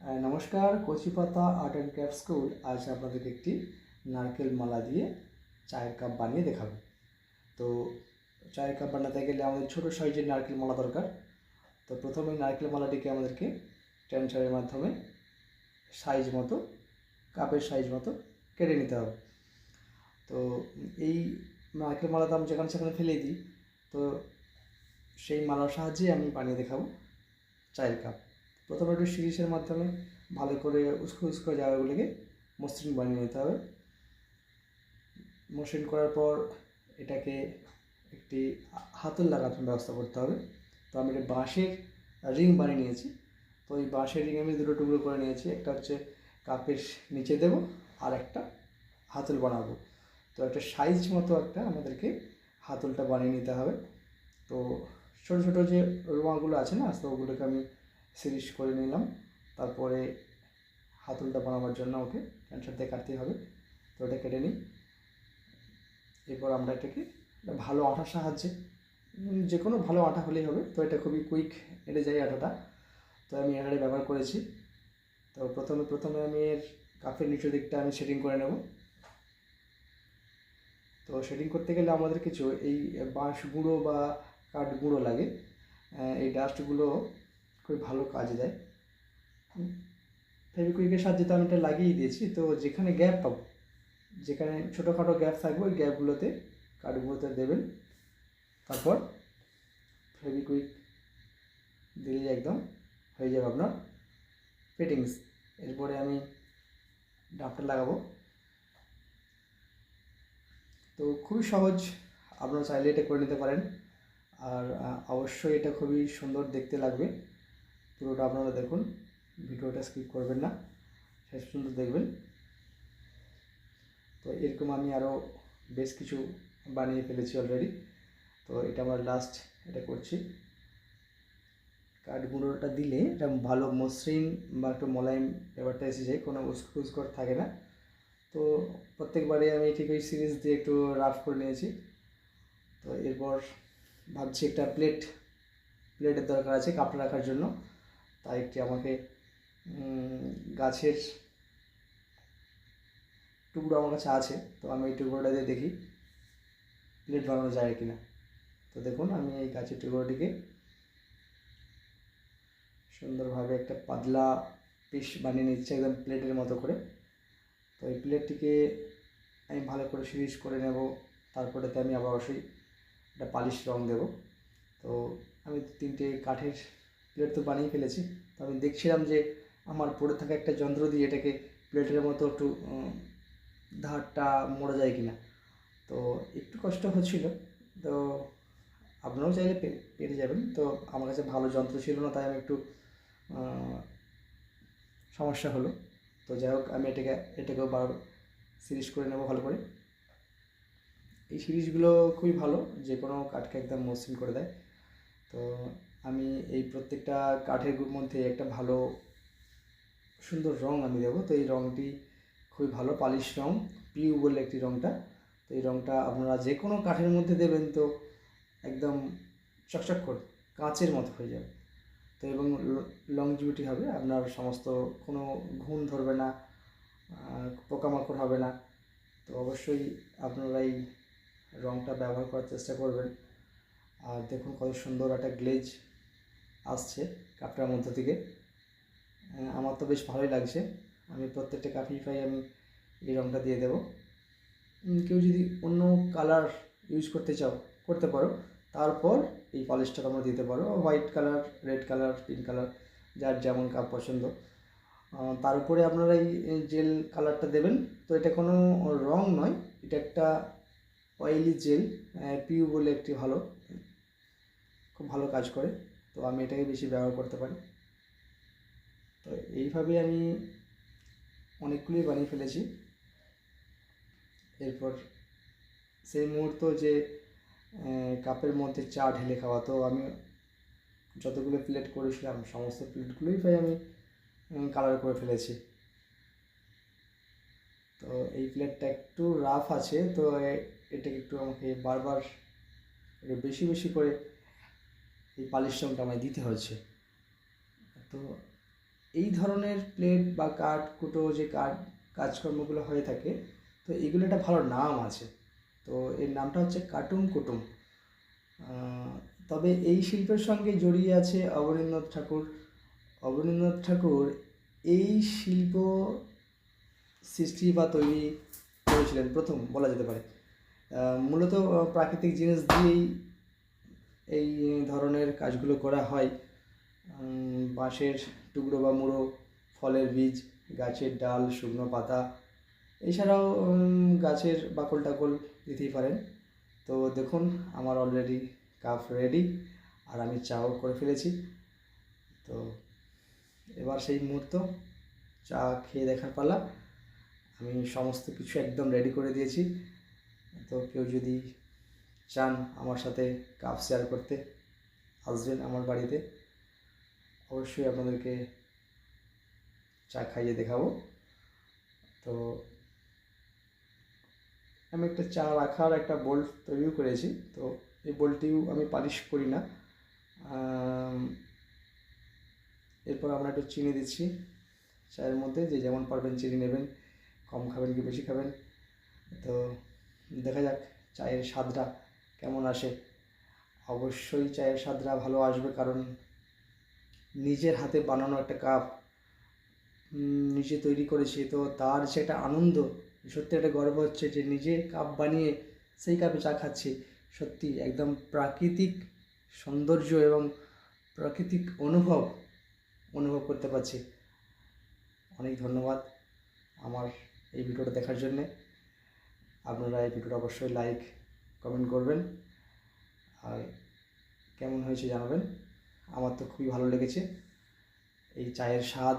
নমস্কার, Kochipata art and craft school আজ আপনাদেরকে একটি নারকেল মালা দিয়ে চায়ের কাপ বানিয়ে দেখাবো। তো চায়ের কাপ বানাতে গেলে আমাদের ছোটো সাইজের নারকেল মালা দরকার। তো প্রথমে নারকেল মালাটিকে আমাদেরকে টেনশারের মাধ্যমে সাইজ মতো, কাপের সাইজ মতো কেটে নিতে হবে। তো এই নারকেল মালা তো আমি যেখানে সেখানে ফেলে দিই। তো সেই মালার সাহায্যে আমি বানিয়ে দেখাবো চায়ের কাপ। প্রথমে একটু সিরিজের মাধ্যমে ভালো করে উস্কো উস্কো জায়গাগুলিকে মসৃণ বানিয়ে নিতে হবে। মসৃণ করার পর এটাকে একটি হাতল লাগানোর ব্যবস্থা করতে হবে। তো আমি একটা বাঁশের রিং বানিয়ে নিয়েছি। তো এই বাঁশের রিং আমি দুটো টুকরো করে নিয়েছি। একটা হচ্ছে কাপের নিচে দেবো আর একটা হাতল বানাবো। তো একটা সাইজ মতো একটা আমাদেরকে হাতলটা বানিয়ে নিতে হবে। তো ছোটো ছোটো যে রোমাগুলো আছে না, তো ওগুলোকে আমি সিরিজ করে নিলাম। তারপরে হাতুলটা বানাবার জন্য ওকে ক্যান্সার দিয়ে কাটতে হবে। তো ওটা কেটে নিই। এরপর আমরা এটাকে ভালো আঠার সাহায্যে যে কোনো ভালো আঠা হলেই হবে। তো এটা খুবই কুইক এড়ে যায় আঠাটা তো আমি এটারে ব্যবহার করেছি। তো প্রথমে প্রথমে আমি এর কাপের নিচের দিকটা আমি সেটিং করে নেব। তো সেটিং করতে গেলে আমাদের কিছু এই বাঁশ গুঁড়ো বা কাঠ গুঁড়ো লাগে। এই ডাস্টগুলো খুব ভালো কাজ দেয়। ফেভিকুইকের সাহায্যে তো আমি এটা লাগিয়ে দিয়েছি। তো যেখানে গ্যাপ পাবো, যেখানে ছোটোখাটো গ্যাপ থাকবে, ওই গ্যাপগুলোতে কাঠগুলোতে দেবেন। তারপর ফেভিকুইক দিলেই একদম হয়ে যাবে আপনার ফিটিংস এরপরে আমি ডাবটা লাগাবো। তো খুবই সহজ, আপনারা চাইলে এটা করে নিতে পারেন। আর অবশ্যই এটা খুবই সুন্দর দেখতে লাগবে। পুরোটা আপনারা দেখুন, ভিডিওটা স্কিপ করবেন না, শেষ পর্যন্ত দেখবেন। তো এরকম আমি আরও বেশ কিছু বানিয়ে ফেলেছি অলরেডি তো এটা আমার লাস্ট এটা করছি। কাঠ গুঁড়োটা দিলে এটা ভালো মসৃণ বা একটু মোলায়েম ব্যাপারটা এসে যায়, কোনো উস্কো উস্কো থাকে না। তো প্রত্যেকবারে আমি ঠিক ওই সিরিজ দিয়ে একটু রাফ করে নিয়েছি। তো এরপর ভাবছি একটা প্লেট প্লেটের দরকার আছে কাপড় রাখার জন্য। তাই একটি আমাকে গাছের টুকরো আমার কাছে আছে, তো আমি এই টুকরোটা দিয়ে দেখি প্লেট বানানো যায় কি না তো দেখুন, আমি এই গাছের টুকরোটিকে সুন্দরভাবে একটা পাতলা পিস বানিয়ে নিচ্ছি একদম প্লেটের মতো করে। তো এই প্লেটটিকে আমি ভালো করে সিরিজ করে নেব তারপরেতে আমি আবার অবশ্যই একটা পালিশ রং দেব। তো আমি তিনটে কাঠের প্লেট তো বানিয়ে ফেলেছি। তো আমি দেখছিলাম যে আমার পড়ে থাকা একটা যন্ত্র দিয়ে এটাকে প্লেটের মতো একটু ধারটা মোড়া যায় কিনা। তো একটু কষ্ট হচ্ছিল। তো আপনারাও চাইলে পেরে যাবেন। তো আমার কাছে ভালো যন্ত্র ছিল না, তাই আমি একটু সমস্যা হলো। তো যাই হোক, আমি এটাকে, এটাকেও বার সিরিজ করে নেব ভালো করে। এই সিরিজগুলো খুবই ভালো যে কোনো কাঠকে একদম মসৃণ করে দেয়। তো আমি এই প্রত্যেকটা কাঠের মধ্যে একটা ভালো, সুন্দর রং আমি দেবো। তো এই রংটি খুবই ভালো, পালিশ রং, পিউ বলে একটি রংটা। তো এই রংটা আপনারা যে কোনো কাঠের মধ্যে দেবেন তো একদম চকচক করে, কাঁচের মতো হয়ে যাবে। তো এবং লংজিভিটি হবে, আপনার সমস্ত কোনো ঘুম ধরবে না পোকামাকড় হবে না। তো অবশ্যই আপনারা এই রংটা ব্যবহার করার চেষ্টা করবেন। আর দেখুন কত সুন্দর একটা গ্লেজ আসছে কাপটার মধ্য থেকে। আমার তো বেশ ভালোই লাগছে। আমি প্রত্যেকটা কাপি পাই আমি এই রঙটা দিয়ে দেবো। কেউ যদি অন্য কালার ইউজ করতে চাও, করতে পারো। তারপর এই পলিশটা তোমরা দিতে পারো। White colour red colour pink colour যার যেমন কাপ পছন্দ। তার উপরে আপনারা এই জেল কালারটা দেবেন। তো এটা কোনো রং নয়, এটা একটা অয়েলি জেল পিউ বলে একটি ভালো, খুব ভালো কাজ করে। তো আমি এটাকে বেশি ব্যবহার করতে পারি। তো এইভাবে আমি অনেকগুলোই বানিয়ে ফেলেছি। এরপর সেই মুহূর্ত যে কাপের মধ্যে চা ঢেলে খাওয়া, তো আমি যতগুলো প্লেট করেছিলাম, সমস্ত প্লেটগুলোই প্রায় আমি কালার করে ফেলেছি। তো এই প্লেটটা একটু রাফ আছে, তো এটাকে একটু আমাকে বারবার বেশি বেশি করে এই পালিশ রংটা আমায় দিতে হচ্ছে তো এই ধরনের প্লেট বা কাঠ কুটো যে কাঠ কাজকর্মগুলো হয়ে থাকে, তো এগুলো একটা ভালো নাম আছে। তো এর নামটা হচ্ছে কাটুম। কুটুম তবে এই শিল্পের সঙ্গে জড়িয়ে আছে অবনীন্দ্রনাথ ঠাকুর। অবনীন্দ্রনাথ ঠাকুর এই শিল্প সৃষ্টি বা তৈরি করেছিলেন, প্রথম বলা যেতে পারে। মূলত প্রাকৃতিক জিনিস দিয়েই এই ধরনের কাজগুলো করা হয়। বাঁশের টুকরো বা মুড়ো, ফলের বীজ, গাছের ডাল, শুকনো পাতা, এছাড়াও গাছের বাকল টাকল দিতেই পারেন। তো দেখুন, আমার অলরেডি কাপ রেডি আর আমি চাও করে ফেলেছি। তো এবার সেই মুহূর্ত, চা খেয়ে দেখার পালা। আমি সমস্ত কিছু একদম রেডি করে দিয়েছি। তো কেউ যদি চান আমার সাথে কাপ শেয়ার করতে। আসবেন আমার বাড়িতে। অবশ্যই আপনাদেরকে চা খাইয়ে দেখাবো। তো আমি একটা চা রাখার একটা বোল্ট তৈরিও করেছি। তো এই বোল্টটিও আমি পালিশ করি না। এরপর আমরা একটু চিনি দিচ্ছি চায়ের মধ্যে। যে যেমন পারবেন চিনি নেবেন, কম খাবেন কি বেশি খাবেন। তো দেখা যাক চায়ের স্বাদটা কেমন আসে? অবশ্যই চায়ের স্বাদটা ভালো আসবে কারণ নিজের হাতে বানানো একটা কাপ নিজে তৈরি করেছি। তো তার যে একটা আনন্দ, সত্যি একটা গর্ব হচ্ছে যে নিজে কাপ বানিয়ে সেই কাপে চা খাচ্ছি। সত্যি একদম প্রাকৃতিক সৌন্দর্য এবং প্রাকৃতিক অনুভব অনুভব করতে পারছি। অনেক ধন্যবাদ আমার এই ভিডিওটা দেখার জন্যে। আপনারা এই ভিডিওটা অবশ্যই লাইক কমেন্ট করবেন। আর কেমন হয়েছে জানাবেন। আমার তো খুবই ভালো লেগেছে। এই চায়ের স্বাদ